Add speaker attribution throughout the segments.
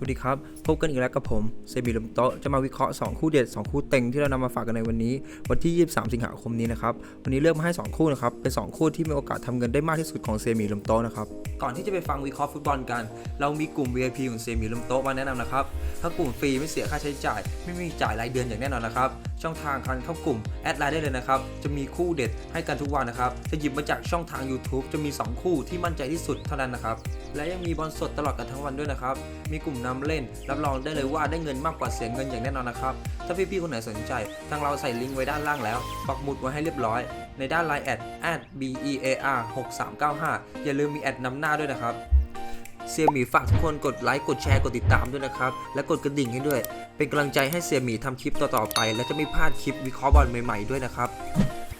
Speaker 1: วัสดีครับ พบกันอีกแล้วกับผมเซบิลมโตะจะมาวิเคราะห์ 2 คู่เด็ด 2 คู่เต็งที่เรานำมาฝากกันในวันนี้ วันที่ 23 สิงหาคมนี้นะครับ วันนี้เลือกมาให้ 2 คู่นะครับ เป็น 2 คู่ที่มีโอกาสทำเงินได้มากที่สุดของเซมิลมโตะนะครับ ก่อนที่จะไปฟังวิเคราะห์ฟุตบอลกัน เรามีกลุ่ม VIP ของเซมิลมโตะมาแนะนำนะครับ ถ้ากลุ่มฟรีไม่เสียค่าใช้จ่าย ไม่มีจ่ายรายเดือนอย่างแน่นอนนะครับ ช่องทางการเข้ากลุ่มแอดไลน์ได้เลยนะครับ จะมีคู่เด็ดให้กันทุกวันนะครับ จะหยิบมาจากช่องทาง YouTube จะมี 2 คู่ที่มั่นใจที่สุดเท่านั้นนะครับ และยังมีบอลสดตลอดกันทั้งวันด้วยนะครับ มีกลุ่มนำเล่น รับรองได้เลยว่าได้เงินมากกว่าเสียเงินอย่างแน่นอนนะครับ ถ้าพี่ๆคนไหนสนใจ ทางเราใส่ลิงก์ไว้ด้านล่างแล้ว ปักหมุดไว้ให้เรียบร้อย ในด้าน Line แอด bear 6395อย่าลืมมีแอดนำหน้าด้วยนะครับ เซียหมีฝากทุกคนกดไลค์กดแชร์กดติดตามด้วยนะครับ และกดกระดิ่งให้ด้วย เป็นกำลังใจให้เซียหมีทำคลิปต่อๆไป และจะไม่พลาดคลิปวิเคราะห์บอลใหม่ๆด้วยนะครับ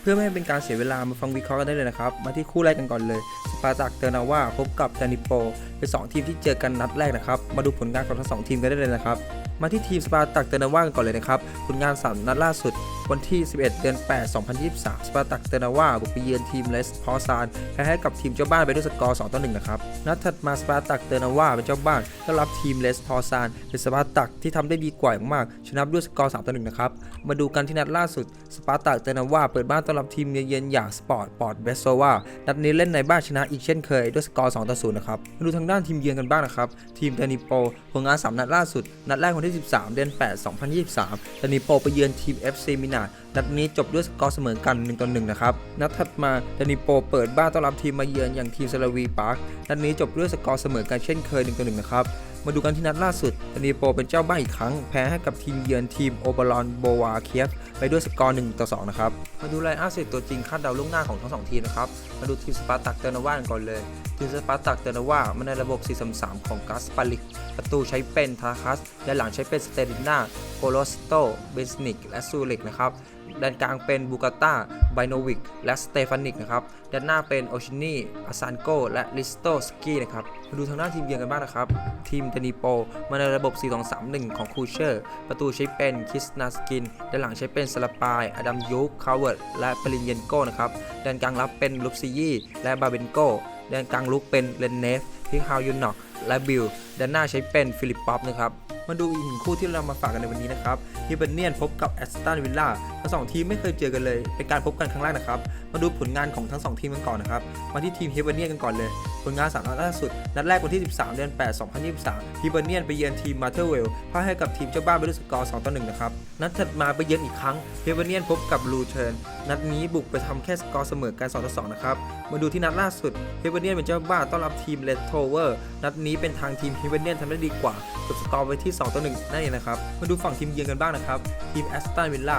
Speaker 1: เพื่อไม่ให้เป็นการเสียเวลามาฟังวิเคราะห์กันได้เลยนะครับ มาที่คู่แรกกันก่อนเลย สปาร์ตักเตอร์นาว่าพบกับดานิโปเป็น2ทีมที่เจอกันนัดแรกนะครับ มาดูผลงานของทั้งสองทีมกันได้เลยนะครับ มาที่ทีมสปาร์ตักเตอร์นาว่ากันก่อนเลยนะครับผลงาน 3 นัดล่าสุด วันที่ 11 เดือน 8 2023 สปาร์ตักเตอร์นาว่าบุกไปเยือนทีมเลสพอซานแพ้ให้กับทีมเจ้าบ้านไปด้วยสกอร์ 2 ต่อ 1 นะครับ นัดถัดมาสปาร์ตักเตอร์นาว่าเป็นเจ้าบ้านต้อนรับทีมเลสพอซานเป็นสปาร์ตักที่ทำได้ดีกว่าอย่างมาก ชนะด้วยสกอร์ 3 ต่อ 1 นะครับ มาดูกันที่นัดล่าสุด สปาร์ตักเตอร์นาว่าเปิดบ้านต้อนรับทีมเยือนอย่างสปอร์ตปอร์ตเบสโซวานัดนี้เล่นในบ้านชนะอีกเช่นเคยด้วยสกอร์ 2 ต่อ 0 นะครับ มาดูทางด้านทีมเยือนกันบ้างนะครับ ทีมเดนิโปผลงาน 3 นัดล่าสุด นัดแรกวันที่13 เดือน 8 2023เดนิโปไปเยือนทีม FC มินานัดนี้จบด้วยสกอร์เสมอกัน1ต่อ1นะครับ นัดถัดมาเดนิโปเปิดบ้านต้อนรับทีมมาเยือนอย่างทีมซาลาวีพาร์ค นัดนี้จบด้วยสกอร์เสมอกันเช่นเคย1ต่อ1นะครับ มาดูกันที่นัดล่าสุดเดนิโปเป็นเจ้าบ้านอีกครั้ง แพ้ให้กับทีมเยือนทีมโอเบรอนโบวาเคียฟไปด้วยสกอร์1ต่อ 2 นะครับ มาดูไลน์อัพเซตตัวจริงคาดเดาล่วงหน้าของทั้งสองทีมนะครับ มาดูทีมสปาร์ตักเตอร์นาว่ากันก่อนเลย ทีมสปาร์ตักเตอร์นาว่ามันในระบบ 4-3-3 ของกัสปาลิก ประตูใช้เป็นทาคัสและหลังใช้เป็นสเตริน่าโกโลสโตเบสนิกและซูริกนะครับ ด้านกลางเป็นบูกาตาไบโนวิกและสเตฟานิกนะครับ ด้านหน้าเป็นโอชินีอาซานโกและลิสโตสกี้นะครับ มาดูทางด้าทีมเยือนกันบ้างนะครับ ทีมเดนิโป มาในระบบ 4-2-3-1 ของคูเชอร์ ประตูใช้เป็นคิสนาสกิน ด้านหลังใช้เป็นสลาปาย อดัมยูคคาร์เวิร์ด และปรินเยนโกนะครับ ด้านกลางรับเป็นลุปซิยี่และบาเบนโก ด้านกลางลุกเป็นเลนเนฟพิคฮาวยุนนอกและบิล ด้านหน้าใช้เป็นฟิลิปป๊อปนะครับ มาดูอีกหนึ่งคู่ที่เรามาฝากกันในวันนี้นะครับฮิเบเนียนพบกับแอสตันวิลล่าทั้งสองทีมไม่เคยเจอกันเลย เป็นการพบกันครั้งแรกนะครับ มาดูผลงานของทั้งสองทีมกันก่อนนะครับ มาที่ทีมฮิเบเนียนกันก่อนเลย ผลงานสามนัดล่าสุด นัดแรกวันที่ 13 เดือน 8 2023ฮิเบเนียนไปเยือนทีมมาเทอร์เวลพ่ายให้กับทีมเจ้าบ้านไปด้วยสกอร์2ต่อ1นะครับ นัดถัดมาไปเยือนอีกครั้งฮิเบเนียนพบกับลูเทิร์น นัดนี้บุกไปทำแค่สกอร์เสมอกัน2ต่อ2นะครับ มาดูที่นัดล่าสุดฮิเบเนียนเป็นเจ้าบ้านต้อนรับทีมเลดโทเวอร์นัดนี้เป็นทางทีมฮิเบเนียนทำได้ดีกว่าจบสกอร์ไปที่2ต่อ1นั่นเองนะครับ มาดูฝั่งทีมเยือนกันบ้างนะครับ ทีมแอสตันวิลล่า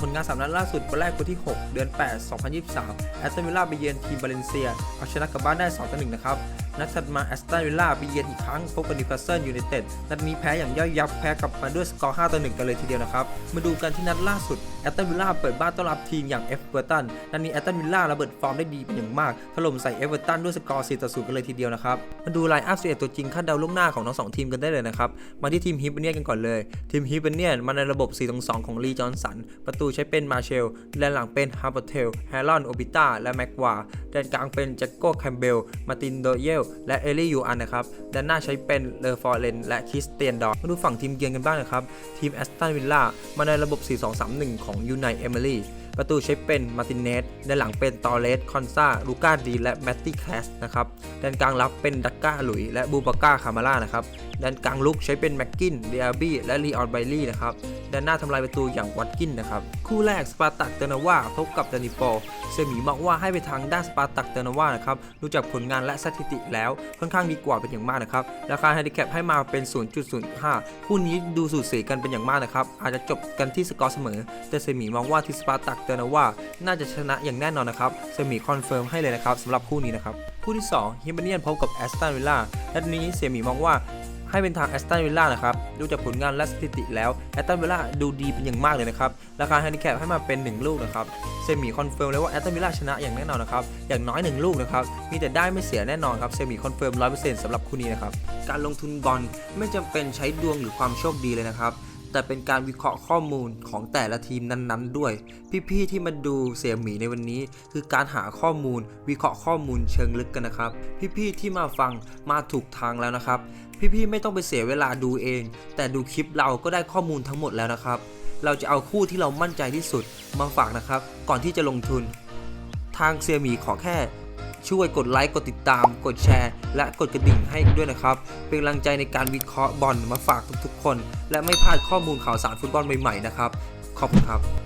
Speaker 1: ผลงาน3นัดล่าสุดวันแรกวันที่ 6 เดือน 8 2023 แอสตันวิลล่าไปเยือนทีมบาเลนเซียเอาชนะกลับบ้านได้2ต่อ1นะครับ นัดถัดมาแอสตันวิลล่าไปเยือนอีกครั้งพบกับนิวคาสเซิลยูไนเต็ดนัดนี้แพ้อย่างย่อยยับแพ้กลับมาด้วยสกอร์ 5 ต่อ 1 กันเลยทีเดียวนะครับ มาดูกันที่นัดล่าสุดแอสตันวิลล่าเปิดบ้านต้อนรับทีมอย่างเอฟเวอร์ตันนัดนี้แอสตันวิลล่าระเบิดฟอร์มได้ดีเป็นอย่างมากถล่มใส่เอฟเวอร์ตันด้วยสกอร์ 4 ต่อ 0 กันเลยทีเดียวนะครับ มาดูไลน์อัพ11ตัวจริงคาดเดาล่วงหน้าของทั้งสองทีมกันได้เลยนะครับมาที่ทีมฮิปเปเนียกันก่อนเลยทีมฮิปเนียมาในระบบ4-2ของลีจอห์นสันประตูใช้เป็นมาเชลด้านหลังเป็นฮาร์เบอร์เทลแฮรอนโอบิต้าและแม็กวาด้านกลางเป็นแจ็คโก้แคมเบลมาตินโดเยลและเอลี่ยูอันนะครับด้านหน้าใช้เป็นเลอฟอร์เรนและคริสเตียนดอร์มาดูฝั่งทีมเยือนกันบ้างนะครับ ทีมแอสตันวิลล่ามาในระบบ 4-2-3-1 ของยูไนเอเมิลี่ ประตูใช้เป็นมาร์ตินเนสด้านหลังเป็นตอเรสคอนซาลูก้าดีและแมตตี้แคสนะครับด้านกลางรับเป็นดักก้าหลุยและบูบาก้าคามาร่านะครับด้านกลางลุกใช้เป็นแม็กกินเดียบี้และลีออนไบลี่นะครับด้านหน้าทำลายประตูอย่างวัตกินนะครับคู่แรกสปาร์ตักเตอร์นาวาพบกับดานิโปเซมีมองว่าให้ไปทางด้านสปาร์ตักเตอร์นาวานะครับดูจากผลงานและสถิติแล้วค่อนข้างดีกว่าเป็นอย่างมากนะครับราคาแฮนดิแคปให้มาเป็น 0.05 คู่นี้ดูสูสีกันเป็นอย่างมากนะครับอาจจะจบกันที่สกอร์เสมอ แต่เซมีมองว่าที่สปาร์ตักเตอนาวาน่าจะชนะอย่างแน่นอนนะครับเซมิคอนเฟิร์มให้เลยนะครับสำหรับคู่นี้นะครับคู่ที่2ฮิมเบเนียนพบกับแอสตันวิลล่านัดนี้เซมิมองว่าให้เป็นทางแอสตันวิลล่านะครับ ดูจากผลงานและสถิติแล้วแอสตันวิลล่าดูดีเป็นอย่างมากเลยนะครับ ราคาแฮนดิแคปให้มาเป็น 1 ลูกนะครับ เซมิคอนเฟิร์มเลยว่าแอสตันวิลล่าชนะอย่างแน่นอนนะครับ อย่างน้อย 1 ลูกนะครับ มีแต่ได้ไม่เสียแน่นอนครับ เซมิคอนเฟิร์ม100%สำหรับคู่นี้นะครับ การลงทุนบอลไม่จำเป็นใช้ดวงหรือความโชคดีเลยนะครับ แต่เป็นการวิเคราะห์ข้อมูลของแต่ละทีมนั้นๆ ด้วย พี่ๆที่มาดูเสียหมีในวันนี้ คือการหาข้อมูล วิเคราะห์ข้อมูลเชิงลึกกันนะครับ พี่ๆที่มาฟังมาถูกทางแล้วนะครับ พี่ๆไม่ต้องไปเสียเวลาดูเอง แต่ดูคลิปเราก็ได้ข้อมูลทั้งหมดแล้วนะครับ เราจะเอาคู่ที่เรามั่นใจที่สุดมาฝากนะครับ ก่อนที่จะลงทุน ทางเซียหมีขอแค่ ช่วยกดไลค์ กดติดตาม กดแชร์ และกดกระดิ่งให้ด้วยนะครับ เป็นกำลังใจในการวิเคราะห์บอลมาฝากทุกๆคน และไม่พลาดข้อมูลข่าวสารฟุตบอลใหม่ๆนะครับ ขอบคุณครับ